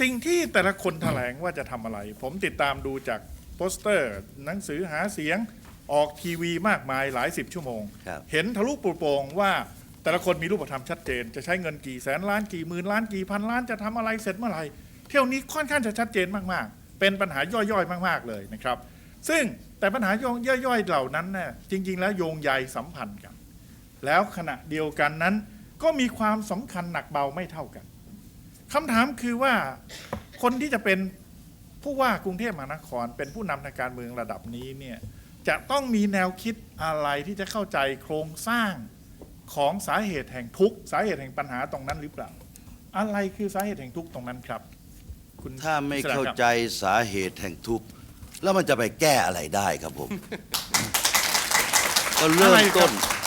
สิ่งที่แต่ละคนแถลงว่าจะทำอะไร ผมติดตามดูจากโปสเตอร์ หนังสือหาเสียงออกทีวีมากมายหลายสิบชั่วโมง ครับ เห็นทะลุปลุโปร่งว่าแต่ละคนมีรูปธรรมชัดเจน จะใช้เงินกี่แสนล้านกี่หมื่นล้านกี่พันล้านจะทำอะไรเสร็จเมื่อไหร่ เที่ยวนี้ค่อนข้างจะชัดเจนมากๆ เป็นปัญหาย่อยๆ มากๆเลยนะครับ ซึ่งแต่ปัญหาย่อยๆเหล่านั้นน่ะจริง ๆ แล้วโยงใยสัมพันธ์กัน แล้วขณะเดียวกันนั้นก็มีความสำคัญหนักเบาไม่เท่ากัน คำถามคือว่าคนที่จะเป็นผู้ว่ากรุงเทพมหานคร เป็นผู้นำทางการเมืองระดับนี้เนี่ยจะต้องมีแนวคิดอะไรที่จะเข้าใจโครงสร้างของสาเหตุแห่งทุกข์สาเหตุแห่งปัญหาตรงนั้นหรือเปล่า อะไรคือสาเหตุแห่งทุกข์ตรงนั้นครับ คุณถ้าไม่อิสระเข้าครับใจสาเหตุแห่งทุกข์แล้วมันจะไปแก้อะไรได้ครับผม ก็เริ่มต้นอ่า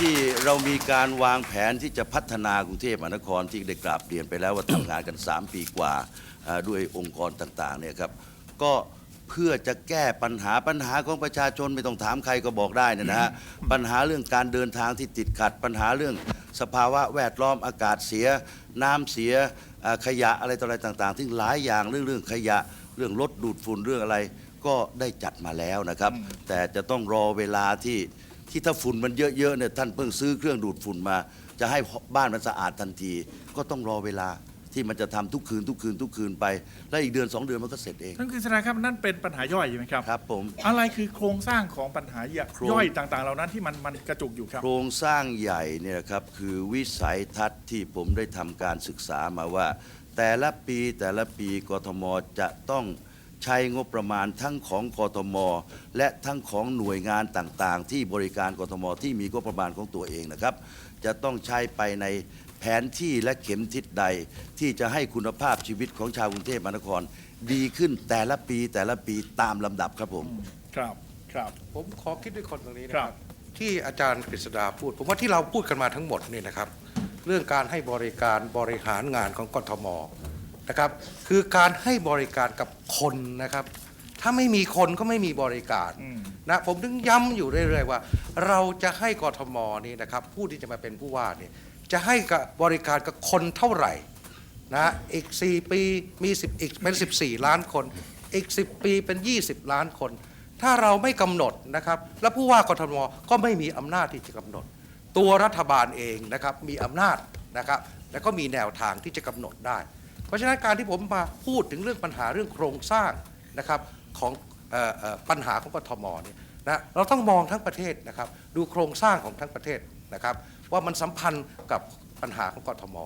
ที่เรามีการวางแผนที่จะพัฒนากรุงเทพมหานครที่ได้กราบเรียนไปแล้วว่าทำงานกัน 3 ปีกว่าอ่าด้วยองค์กรต่างๆเนี่ยครับก็เพื่อจะแก้ปัญหาปัญหาของประชาชนไม่ต้องถามใครก็บอกได้นะนะฮะปัญหาเรื่องการเดินทางที่ติดขัด ปัญหาเรื่องสภาวะแวดล้อมอากาศเสีย น้ำเสียอ่าขยะอะไรต่ออะไรต่างๆ ที่หลายอย่างเรื่องเรื่องขยะเรื่องรถดูดฝุ่นเรื่องอะไร ก็ได้จัดมาแล้วนะครับ แต่จะต้องรอเวลาที่ ที่ถ้าฝุ่นมันเยอะๆเนี่ยท่านเพิ่งซื้อเครื่องดูดฝุ่นมา จะให้บ้านมันสะอาดทันที ก็ต้องรอเวลาที่มันจะทำทุกคืนทุกคืนทุกคืนไป แล้วอีกเดือนสองเดือนมันก็เสร็จเองท่านกฤษณาครับนั่นเป็นปัญหาย่อยใช่ไหมครับครับผมอะไรคือโครงสร้างของปัญหาโครงย่อยต่างๆ เหล่านั้นที่มันมันกระจุกอยู่ครับ โครงสร้างใหญ่เนี่ยนะครับคือวิสัยทัศน์ที่ผมได้ทำการศึกษามาว่า แต่ละปีแต่ละปีกทมจะต้อง ใช้งบประมาณทั้งของกทม และทั้งของหน่วยงานต่างๆ ที่บริการกทม ที่มีงบประมาณของตัวเองนะครับ จะต้องใช้ไปในแผนที่และเข็มทิศใด ที่จะให้คุณภาพชีวิตของชาวกรุงเทพมหานคร ดีขึ้นแต่ละปีแต่ละปีตามลำดับครับผม ครับครับ ผมขอคิดด้วยคนตรงนี้นะคครัรับ บ ที่อาจารย์กฤษดาพูด ผมว่าที่เราพูดกันมาทั้งหมดนี่นะครับ เรื่องการให้บริการบริหารงานของกทม นะครับคือการให้บริการกับคนนะครับ ถ้าไม่มีคนก็ไม่มีบริการอืมนะผมถึงย้ำอยู่เรื่อยๆว่า เราจะให้กทมนี่นะครับผู้ที่จะมาเป็นผู้ว่านี่จะให้กับบริการกับคนเท่าไหร่นะอีก 4 ปีมี 10 อีกเป็น 14 ล้านคน อีก 10 ปีเป็น 20 ล้านคน ถ้าเราไม่กำหนดนะครับ แล้วผู้ว่ากทมก็ไม่มีอำนาจที่จะกำหนด ตัวรัฐบาลเองนะครับมีอำนาจนะครับ แล้วก็มีแนวทางที่จะกำหนดได้ เพราะฉะนั้นการที่ผมมาพูดถึงเรื่องปัญหาเรื่องโครงสร้างนะครับของออปัญหาของกทมเนี่ยนะเราต้องมองทั้งประเทศนะครับดูโครงสร้างของทั้งประเทศนะครับว่ามันสัมพันธ์กับปัญหาของกทม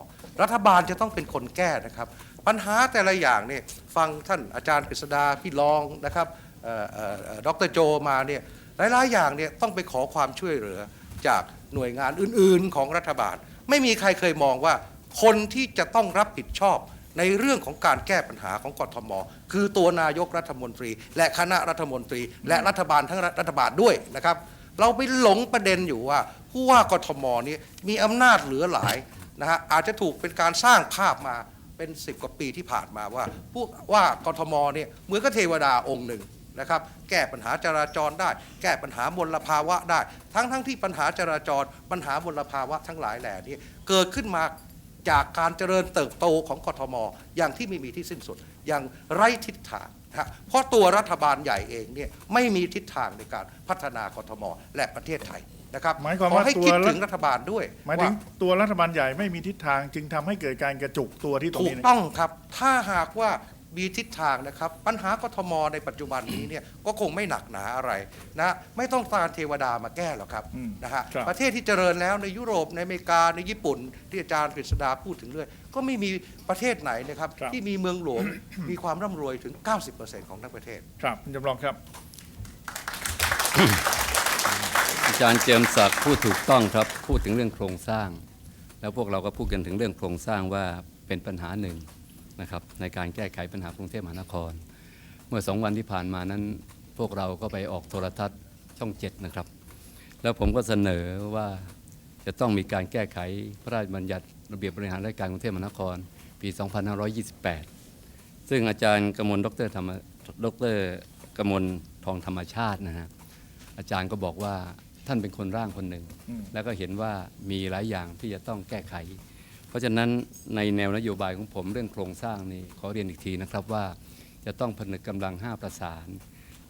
รัฐบาลจะต้องเป็นคนแก้นะครับ ปัญหาแต่ละอย่างเนี่ยฟังท่านอาจารย์กฤษดาพี่รองนะครับเอ่อเอ่อเอ่อดรโจมาเนี่ยหลายๆอย่างเนี่ยต้องไปขอความช่วยเหลือจากหน่วยงานอื่น ๆ ของรัฐบาล ไม่มีใครเคยมองว่าคนที่จะต้องรับผิดชอบ ในเรื่องของการแก้ปัญหาของกทม คือตัวนายกรัฐมนตรี และคณะรัฐมนตรี และรัฐบาลทั้งรัฐบาลด้วยนะครับ เราไปหลงประเด็นอยู่ว่าผู้ว่ากทมนี้มีอำนาจเหลือหลายนะฮะอาจจะถูกเป็นการสร้างภาพมาเป็น 10 กว่าปีที่ผ่านมาว่าผู้ว่ากทมเนี่ยเหมือนกับเทวดาองค์หนึ่งนะครับแก้ปัญหาจราจรได้ แก้ปัญหามลภาวะได้ ทั้งทั้งที่ปัญหาจราจร ปัญหามลภาวะทั้งหลายแหล่นี้เกิดขึ้นมา จากการเจริญเติบโตของกทม อย่างที่ไม่มีที่สิ้นสุด อย่างไร้ทิศทางนะฮะเพราะตัวรัฐบาลใหญ่เองเนี่ยไม่มีทิศทางในการพัฒนากทม และประเทศไทยนะครับหมายความขอว่าให้ตัวคิดรัฐ ถึงรัฐบาลด้วยหมายถึงว่าตัวรัฐบาลใหญ่ไม่มีทิศทางจึงทำให้เกิดการกระจุกตัวที่ตรงถูนี้กเนี่ยต้องครับ ถ้าหากว่า มีทิศทางนะครับ ปัญหากทมในปัจจุบันนี้เนี่ยก็คงไม่หนักหนาอะไรนะไม่ต้องการเทวดามาแก้หรอกครับอืมนะฮะครับประเทศที่เจริญแล้วในยุโรปในอเมริกาในญี่ปุ่น ที่อาจารย์กฤษดาพูดถึงเรื่อยก็ไม่มีประเทศไหนนะครับ ครับ ที่มีเมืองหลวง มีความร่ำรวยถึง 90%ของทั้งประเทศ ครับคุณจำลองครับ อาจารย์เจมส์ศักดิ์พูดถูกต้องครับพูดถึงเรื่องโครงสร้าง แล้วพวกเราก็พูดกันถึงเรื่องโครงสร้างว่าเป็นปัญหาหนึ่ง นะครับในการแก้ไขปัญหากรุงเทพมหานคร เมื่อสองวันที่ผ่านมานั้นพวกเราก็ไปออกโทรทัศน์ช่องเจ็ดนะครับ แล้วผมก็เสนอว่าจะต้องมีการแก้ไขพระราชบัญญัติระเบียบบริหารราชการกรุงเทพมหานคร ปี 2528 ซึ่งอาจารย์กมลดรธรรมดรกมลทองธรรมชาตินะฮะอาจารย์ก็บอกว่าท่านเป็นคนร่างคนหนึ่งอืมแล้วก็เห็นว่ามีหลายอย่างที่จะต้องแก้ไข เพราะฉะนั้นในแนวนโยบายของผมเรื่องโครงสร้างนี่ขอเรียนอีกทีนะครับว่าจะต้องผนึกกำลัง 5 ประสาน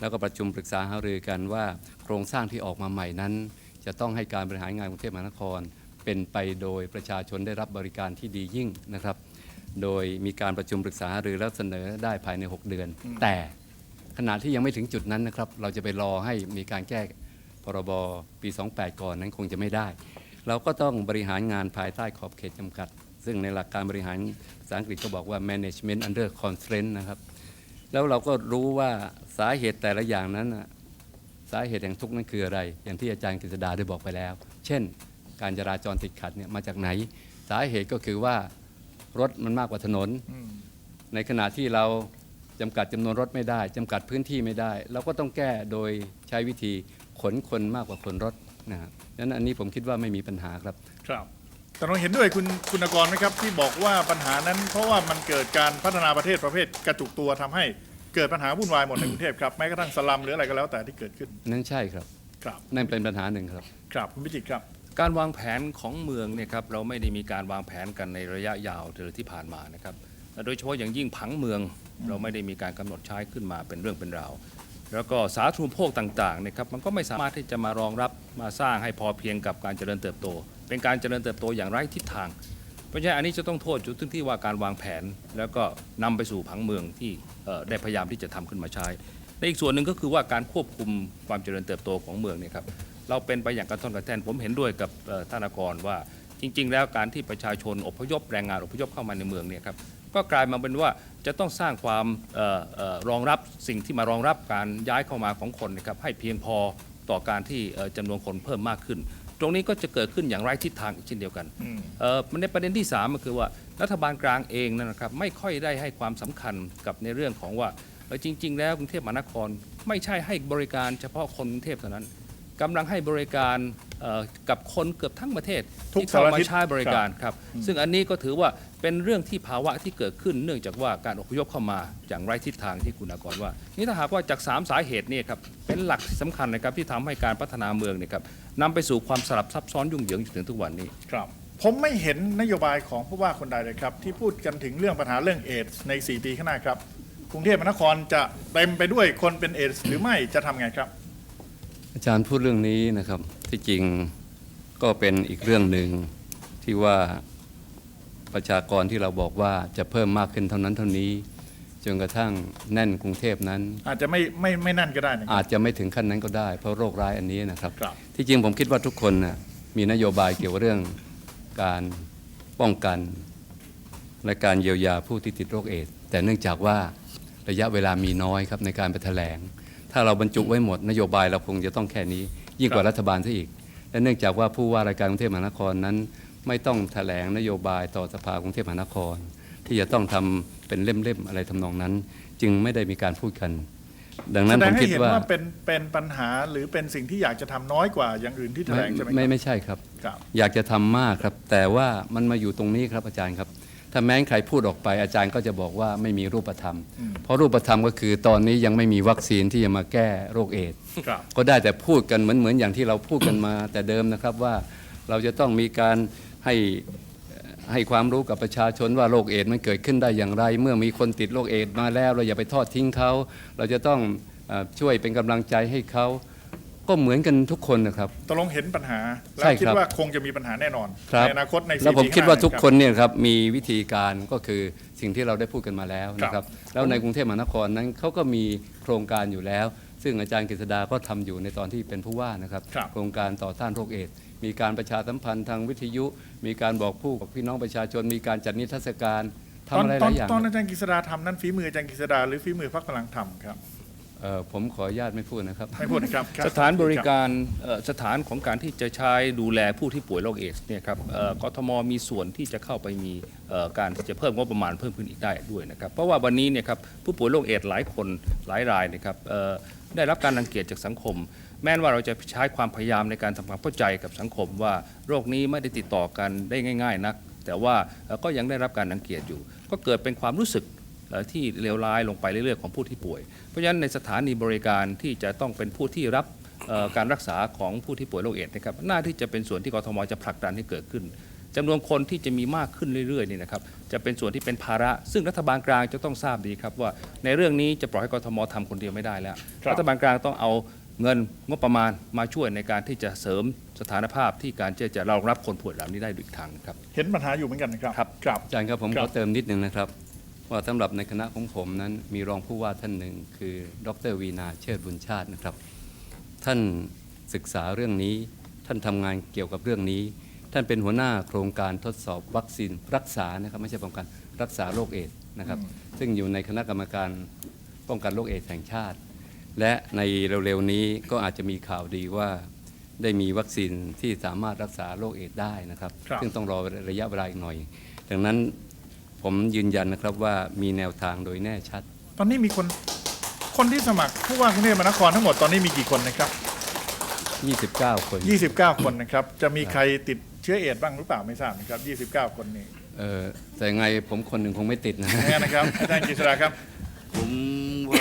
แล้วก็ประชุมปรึกษาหารือกันว่าโครงสร้างที่ออกมาใหม่นั้น จะต้องให้การบริหารงานกรุงเทพมหานคร เป็นไปโดยประชาชนได้รับบริการที่ดียิ่งนะครับ โดยมีการประชุมปรึกษาหารือแล้วเสนอได้ภายใน 6 เดือน แต่ขณะที่ยังไม่ถึงจุดนั้นนะครับ เราจะไปรอให้มีการแก้พรบปี 28 ก่อนนั้นคงจะไม่ได้ เราก็ต้องบริหารงานภายใต้ขอบเขตจำกัด ซึ่งในหลักการบริหารภาษาอังกฤษก็บอกว่า management under constraint นะครับ แล้วเราก็รู้ว่าสาเหตุแต่ละอย่างนั้นน่ะสาเหตุแห่งทุกข์นั้นคืออะไร อย่างที่อาจารย์กฤษดาได้บอกไปแล้ว เช่น การจราจรติดขัดเนี่ยมาจากไหน สาเหตุก็คือว่ารถมันมากกว่าถนนอืมในขณะที่เราจำกัดจำนวนรถไม่ได้จำกัดพื้นที่ไม่ได้ เราก็ต้องแก้โดยใช้วิธีขนคนมากกว่าคนรถ นะครับดังนั้นอันนี้ผมคิดว่าไม่มีปัญหาครับ ครับแต่เราเห็นด้วยคุณคุณกรไหมครับ ที่บอกว่าปัญหานั้น เพราะว่ามันเกิดการพัฒนาประเทศประเภทกระจุกตัวทำให้เกิดปัญหาวุ่นวายหมดในกรุงเทพครับแม้กระทั่งสลัมหรืออะไรก็แล้วแต่ที่เกิดขึ้นนั่นใช่ครับ ครับนั่นเป็นปัญหาหนึ่งครับ ครับคุณพิจิตรครับ การวางแผนของเมืองเนี่ยครับเราไม่ได้มีการวางแผนกันในระยะยาวหรือที่ผ่านมานะครับโดยเฉพาะอย่างยิ่งผังเมือง เราไม่ได้มีการกำหนดใช้ขึ้นมาเป็นเรื่องเป็นราว แล้วก็สาธารณูปโภคต่างๆเนี่ยครับมันก็ไม่สามารถที่จะมารองรับมาสร้างให้พอเพียงกับการเจริญเติบโต เป็นการเจริญเติบโตอย่างไร้ทิศทาง เพราะฉะนั้นอันนี้จะต้องโทษจุดที่ว่าการวางแผน แล้วก็นำไปสู่ผังเมืองที่ได้พยายามที่จะทำขึ้นมาใช้และอีกส่วนหนึ่งก็คือว่าการควบคุมความเจริญเติบโตของเมืองเนี่ยครับเราเป็นไปอย่างกระท่อนกระแท่นผมเห็นด้วยกับเอ่อท่านอากรว่าจริง ๆ แล้วการที่ประชาชนอพยพแรงงานอพยพเข้ามาในเมืองเนี่ยครับก็กลายมาเป็นว่า จะต้องสร้างความเอ่อเอ่อรองรับสิ่งที่มารองรับการย้ายเข้ามาของคนนะครับให้เพียงพอต่อการที่เอ่อจำนวนคนเพิ่มมากขึ้น ตรงนี้ก็จะเกิดขึ้นอย่างไร้ทิศทางอีกเช่นเดียวกันอืมเอ่อในประเด็นที่3ามก็คือว่ารัฐบาลกลางเองนั่นนะครับไม่ค่อยได้ให้ความสำคัญกับในเรื่องของว่าเอ่อจริง ๆ แล้วกรุงเทพมหานครไม่ใช่ให้บริการเฉพาะคนกรุงเทพเท่านั้นกำลังให้บริการเอ่อกับคนเกือบทั้งประเทศทุกที่เข้าสารมาทิศใช้บริการครับ ซึ่งอันนี้ก็ถือว่า เป็นเรื่องที่ภาวะที่เกิดขึ้นเนื่องจากว่าการอพยพเข้ามาอย่างไร้ทิศทางที่คุณอากรว่า นี่ถ้าหากว่าจาก 3 สาเหตุเนี่ยครับเป็นหลักที่สำคัญนะครับที่ทำให้การพัฒนาเมืองเนี่ยครับนำไปสู่ความสลับซับซ้อนยุ่งเหยิงจนถึงทุกวันนี้ ครับ ผมไม่เห็นนโยบายของผู้ว่าคนใดเลยครับ ที่พูดกันถึงเรื่องปัญหาเรื่องเอดส์ใน 4 ปีข้างหน้าครับ กรุงเทพมหานครจะเต็มไปด้วยคนเป็นเอดส์หรือไม่จะทำไงครับ อาจารย์พูดเรื่องนี้นะครับที่จริงก็เป็นอีกเรื่องหนึ่งที่ว่า ประชากรที่เราบอกว่าจะเพิ่มมากขึ้นเท่านั้นเท่านี้ จนกระทั่งแน่นกรุงเทพนั้น อาจจะไม่ไม่ไม่นั่นก็ได้นะครับ อาจจะไม่ถึงขั้นนั้นก็ได้ เพราะโรคร้ายอันนี้นะครับ ครับ ที่จริงผมคิดว่าทุกคนนะมีนโยบายเกี่ยวกับเรื่องการป้องกัน และการเยียวยาผู้ที่ติดโรคเอดส์แต่เนื่องจากว่าระยะเวลามีน้อยครับในการไปแถลง ถ้าเราบรรจุไว้หมดนโยบายเราคงจะต้องแค่นี้ ยิ่งกว่าครับรัฐบาลซะอีก และเนื่องจากว่าผู้ว่ารายการกรุงเทพมหานครนั้น ไม่ต้องแถลงนโยบายต่อสภากรุงเทพมหานคร ที่จะต้องทำเป็นเล่มๆอะไรทำนองนั้น จึงไม่ได้มีการพูดกัน ดังนั้นแสดผงมให้คิดเห็นว่าว่าเป็นเป็นปัญหาหรือเป็นสิ่งที่อยากจะทำน้อยกว่าอย่างอื่นที่แถลงใช่ไหมคไม่รับไม่ใช่ครับครับ อยากจะทำมากครับ แต่ว่ามันมาอยู่ตรงนี้ครับอาจารย์ครับ ถ้าแม้นใครพูดออกไปอาจารย์ก็จะบอกว่าไม่มีรูปธรรมอืมเพราะรูปธรรมก็คือตอนนี้ยังไม่มีวัคซีนที่จะมาแก้โรคเอดส์ครับก็ได้แต่พูดกันเหมือนเหมือนอย่างที่เราพูดกันมา แต่เดิมนะครับว่าเราจะต้องมีการ ให้เอ่อให้ความรู้กับประชาชนว่าโรคเอดส์มันเกิดขึ้นได้อย่างไร เมื่อมีคนติดโรคเอดส์มาแล้ว เราอย่าไปทอดทิ้งเขา เราจะต้องเอ่อช่วยเป็นกำลังใจให้เขาก็เหมือนกันทุกคนนะครับตกลงเห็นปัญหาแล้ใช่วคิดครับว่าคงจะมีปัญหาแน่นอนครับในอนาคตในแล้วผม4ปีคิดว่าทุกข้งหคนเนี่ยครับมีวิธีการก็คือสิ่งที่เราได้พูดกันมาแล้วนะคครัรับบแล้วในกรุงเทพมหานครนั้นเขาก็มีโครงการอยู่แล้ว ซึ่งอาจารย์กฤษดาก็ทำอยู่ในตอนที่เป็นผู้ว่านะครับครับโครงการต่อต้านโรคเอดส์ มีการประชาสัมพันธ์ทางวิทยุ มีการบอกผู้กับพี่น้องประชาชน มีการจัดนิทรรศการทำตอนอะไรหตอลานยอย่างตอนอาจารย์กฤษดาทำนั้นฝีมืออาจารย์กฤษดาหรือฝีมือพรรคพลังธรรมครับเอ่อผมขออนุญาตไม่พูดนะครับ ไม่พูดนะครับคสถานบริการเอ่อสถานของการที่จะใช้ดูแลผู้ที่ป่วยโรคเอดส์เนี่ยครับเอ่อกทมมีส่วนที่จะเข้าไปมีเอ่อการที่จะเพิ่มงบประมาณเพิ่มขึ้นอีกได้ด้วยนะครับเพราะว่าวันนี้เนี่ยครับผู้ป่วยโรคเอดส์หลายคนหลายรายเนะครับเอ่อได้รับการรังเกียจจากสังคม แม้ว่าเราจะใช้ความพยายามในการทำความเข้าใจกับสังคมว่าโรคนี้ไม่ได้ติดต่อกันได้ง่าย ๆ นัก แต่ว่าเอ่อก็ยังได้รับการรังเกียจอยู่ ก็เกิดเป็นความรู้สึกเอ่อที่เลวร้ายลงไปเรื่อยๆของผู้ที่ป่วย เพราะฉะนั้นในสถานีบริการที่จะต้องเป็นผู้ที่รับเอ่อการรักษาของผู้ที่ป่วยโรคเอดส์นะครับน่าที่จะเป็นส่วนที่กทมจะผลักดันให้เกิดขึ้นจำนวนคนที่จะมีมากขึ้นเรื่อยๆนี่นะครับจะเป็นส่วนที่เป็นภาระ ซึ่งรัฐบาลกลางจะต้องทราบดีครับว่า ในเรื่องนี้จะปล่อยให้กทมทำคนเดียวไม่ได้แล้วครับรัฐบาลกลางต้องเอา เงินงบประมาณมาช่วยในการที่จะเสริมสถานภาพที่การที่จะรองรับคนป่วยเหล่านี้ได้อีกทางครับ เห็นปัญหาอยู่เหมือนกันนะครับครับครับอาจารย์ครับผมครัขบอเติมนิดนึงนะครับ ว่าสำหรับในคณะของผมนั้นมีรองผู้ว่าท่านหนึ่งคือ ดรวีนาเชิดบุญชาตินะครับ ท่านศึกษาเรื่องนี้ท่านทำงานเกี่ยวกับเรื่องนี้ ท่านเป็นหัวหน้าโครงการทดสอบวัคซีนรักษานะครับไม่ใช่ป้องกันรักษาโรคเอดส์นะครับ ซึ่งอยู่ในคณะกรรมการป้องกันโรคเอดส์แห่งชาติ และในเร็วๆนี้ก็อาจจะมีข่าวดีว่าได้มีวัคซีนที่สามารถรักษาโรคเอดส์ได้นะครับครับ ซึ่งต้องรอระยะเวลาอีกหน่อย ดังนั้นผมยืนยันนะครับว่ามีแนวทางโดยแน่ชัด ตอนนี้มีคนคนที่สมัครผู้ว่ากรุงเทพมหานครทั้งหมดตอนนี้มีกี่คนนะครับ 29 คน 29 คนนะครับ จะมีใครติดเชื้อเอดส์บ้างหรือเปล่าไม่ทราบนะครับ 29 คนนี้เออแต่ไงผมคนหนึ่งคงไม่ติดนะแน่นะครับอาจารย์กฤษฎาครับผม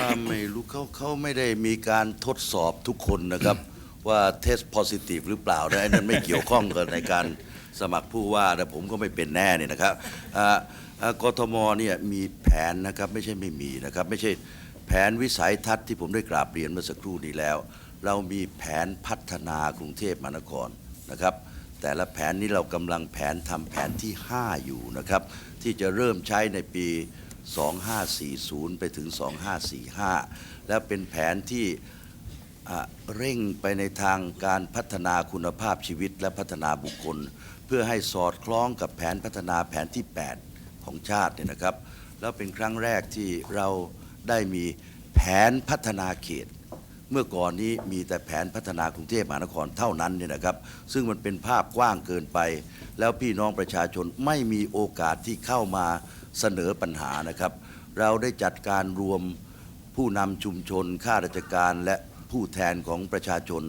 ว่าไม่รู้เขาเขาไม่ได้มีการทดสอบทุกคนนะครับ ว่าเทส positive หรือเปล่านะไอ้นั้นไม่เกี่ยวข้องกับในการสมัครผู้ว่าแต่ผมก็ไม่เป็นแน่เนี่ยนะครับอ่าอ่ากทมเนี่ยมีแผนนะครับไม่ใช่ไม่มีนะครับ ไม่ใช่แผนวิสัยทัศน์ที่ผมได้กราบเรียนเมื่อสักครู่นี้แล้ว เรามีแผนพัฒนากรุงเทพมหานครนะครับ แต่ละแผนนี้เรากำลังแผนทำแผนที่ 5 อยู่นะครับ ที่จะเริ่มใช้ในปี 2540 ไปถึง 2545 และเป็นแผนที่เร่งไปในทางการพัฒนาคุณภาพชีวิตและพัฒนาบุคคล เพื่อให้สอดคล้องกับแผนพัฒนาแผนที่ 8 ของชาติเนี่ยนะครับ แล้วเป็นครั้งแรกที่เราได้มีแผนพัฒนาเขต เมื่อก่อนนี้มีแต่แผนพัฒนากรุงเทพมหานครเท่านั้นเนี่ยนะครับ ซึ่งมันเป็นภาพกว้างเกินไป แล้วพี่น้องประชาชนไม่มีโอกาสที่เข้ามา เสนอปัญหานะครับ เราได้จัดการรวมผู้นำชุมชนข้าราชการและผู้แทนของประชาชน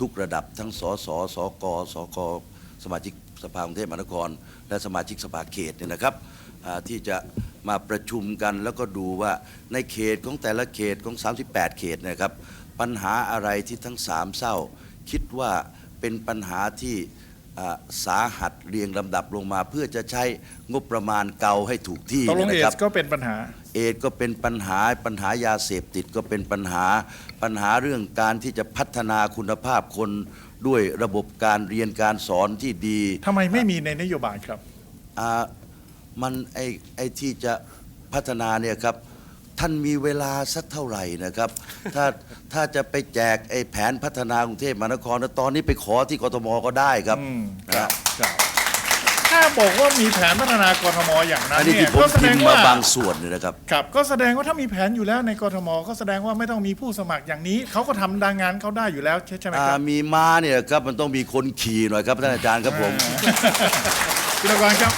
ทุกระดับทั้งสสสกสกสมาชิกสภากรุงเทพมหานคร และสมาชิกสภาเขตเนี่ยนะครับที่จะมาประชุมกันแล้วก็ดูว่าในเขตของแต่ละเขตของ 38 เขตนะครับ ปัญหาอะไรที่ทั้งสามเศร้า คิดว่าเป็นปัญหาที่ สาหัสเรียงลำดับลงมา เพื่อจะใช้งบประมาณเกาให้ถูกที่ตกลงนะเอครัสก็เป็นปัญหา เอดส์ก็เป็นปัญหาปัญหายาเสพติดก็เป็นปัญหา ปัญหาเรื่องการที่จะพัฒนาคุณภาพคนด้วยระบบการเรียนการสอนที่ดีทำไมไม่มีในนโยบายครับ อ่ามันไอ้ไอ้ที่จะพัฒนาเนี่ยครับ ท่านมีเวลาสักเท่าไหร่นะครับ ถ้าถ้าจะไปแจกไอ้แผนพัฒนากรุงเทพมหานครนะตอนนี้ไปขอที่กทมก็ได้ครับอืมนะ ครับถ้าบอกว่ามีแผนพัฒนากรทมอย่างนั้นอันนี้เนี่ที่ยผมก็แสดพิงมพ์ว่ามาบางส่วนเนี่ยนะครับ ครับ ก็แสดงว่าถ้ามีแผนอยู่แล้วในกรทมก็แสดงว่าไม่ต้องมีผู้สมัครอย่างนี้เขาก็ทำดังงานเขาได้อยู่แล้วใช่ใช่ไหมอ่าครับมีม้าเนี่ยครับมันต้องมีคนขี่หน่อยครับท่านอาจารย์ครับผม คุณกรครับ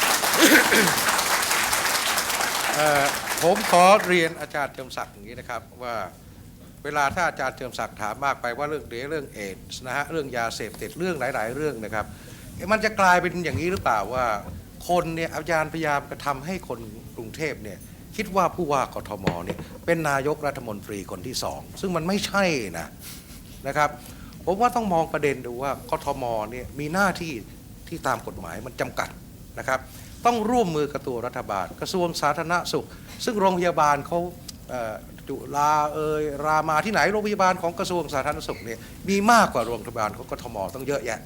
เอ่อ ผมขอเรียนอาจารย์เจิมศักดิ์อย่างนี้นะครับว่าเวลาถ้าอาจารย์เจิมศักดิ์ถามมากไปว่าเรื่องเดเรื่องเอดส์นะฮะเรื่องยาเสพติดเรื่องหลาย ๆ เรื่องนะครับมันจะกลายเป็นอย่างนี้หรือเปล่าว่า คนเนี่ยอาจารย์พยายามกระทำให้คนกรุงเทพเนี่ยคิดว่าผู้ว่ากทมเนี่ยเป็นนายกรัฐมนตรีคนที่สองซึ่งมันไม่ใช่นะนะครับผมว่าต้องมองประเด็นดูว่ากทมเนี่ยมีหน้าที่ที่ตามกฎหมายมันจำกัด นะครับ ต้องร่วมมือกับตัวรัฐบาล กระทรวงสาธารณสุข ซึ่งโรงพยาบาลเขาเอ่อจุฬาเอยรามาที่ไหนโรงพยาบาลของกระทรวงสาธารณสุขเนี่ยมีมากกว่าโรงพยาบาลของกทมต้องเยอะแยะ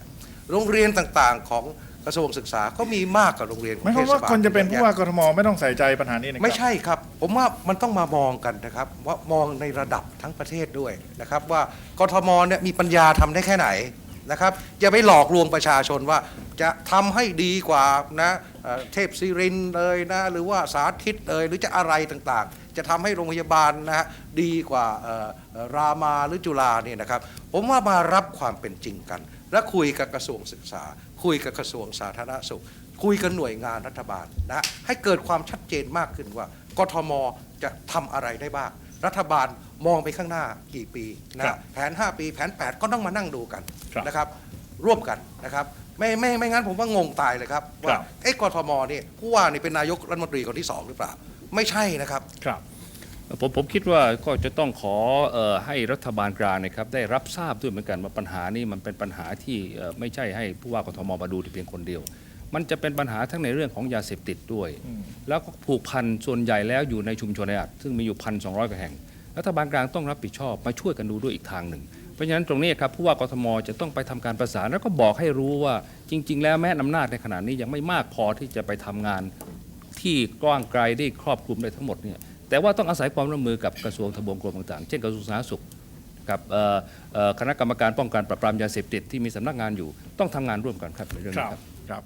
โรงเรียนต่างๆของกระทรวงศึกษาก็มีมากกว่าโรงเรียนของหมายคเทวามศว่าบาลคนจะเป็นผู้ยอว่าแยกทมไม่ต้องใส่ใจปัญหานี้นะครับไม่ใช่ครับ ผมว่ามันต้องมามองกันนะครับ ว่ามองในระดับทั้งประเทศด้วยนะครับ ว่ากทมเนี่ยมีปัญญาทำได้แค่ไหน นะครับอย่าไปหลอกลวงประชาชนว่าจะทำให้ดีกว่านะเทพศิรินเลยนะหรือว่าสาธิตเลยหรือจะอะไรต่างๆ จะทำให้โรงพยาบาลนะฮะดีกว่ารามาหรือจุฬาเนี่ยนะครับ ผมว่ามารับความเป็นจริงกัน และคุยกับกระทรวงศึกษา คุยกับกระทรวงสาธารณสุข คุยกับหน่วยงานรัฐบาลนะให้เกิดความชัดเจนมากขึ้นว่ากทมจะทำอะไรได้บ้างรัฐบาล มองไปข้างหน้ากี่ปีครันะบแผน 5 ปีแผน 8 ก็ต้องมานั่งดูกันครับ นะครับ ร่วมกันนะครับไม่ไม่ไม่งั้นผมว่างงตายเลยครับครัว่าบเอ๊ะกทมนี่ผู้ว่านี่เป็นนายกรัฐมนตรีคนที่สองหรือเปล่า ไม่ใช่นะครับ ครับผมผมคิดว่าก็จะต้องขอเอ่อให้รัฐบาลกลางนะครับได้รับทราบด้วยเหมือนกันว่าปัญหานี้มันเป็นปัญหาที่เอ่อไม่ใช่ให้ผู้ว่ากทมมาดูแต่เพียงคนเดียว มันจะเป็นปัญหาทั้งในเรื่องของยาเสพติดด้วย แล้วก็ผูกพันส่วนใหญ่แล้วอยู่ในชุมชนแออัดซึ่งมีอยู่พันสองร้อยกว่าแห่ง รัฐบาลกลางต้องรับผิดชอบมาช่วยกันดูด้วยอีกทางหนึ่ง เพราะฉะนั้นตรงนี้ครับผู้ว่ากทมจะต้องไปทำการประสานแล้วก็บอกให้รู้ว่าจริง ๆ แล้วแม้อำนาจในขณะนี้ยังไม่มากพอที่จะไปทำงานที่กว้างไกลได้ครอบคลุมได้ทั้งหมดเนี่ยแต่ว่าต้องอาศัยความร่วมมือกับกระทรวงทบวงกรมต่างๆ เช่นกระทรวงสาธารณสุขกับคณะกรรมการป้องกันปราบปรามยาเสพติดที่มีสำนักงานอยู่ ต้องทำงานร่วมกันครับในเรื่องนี้ครับ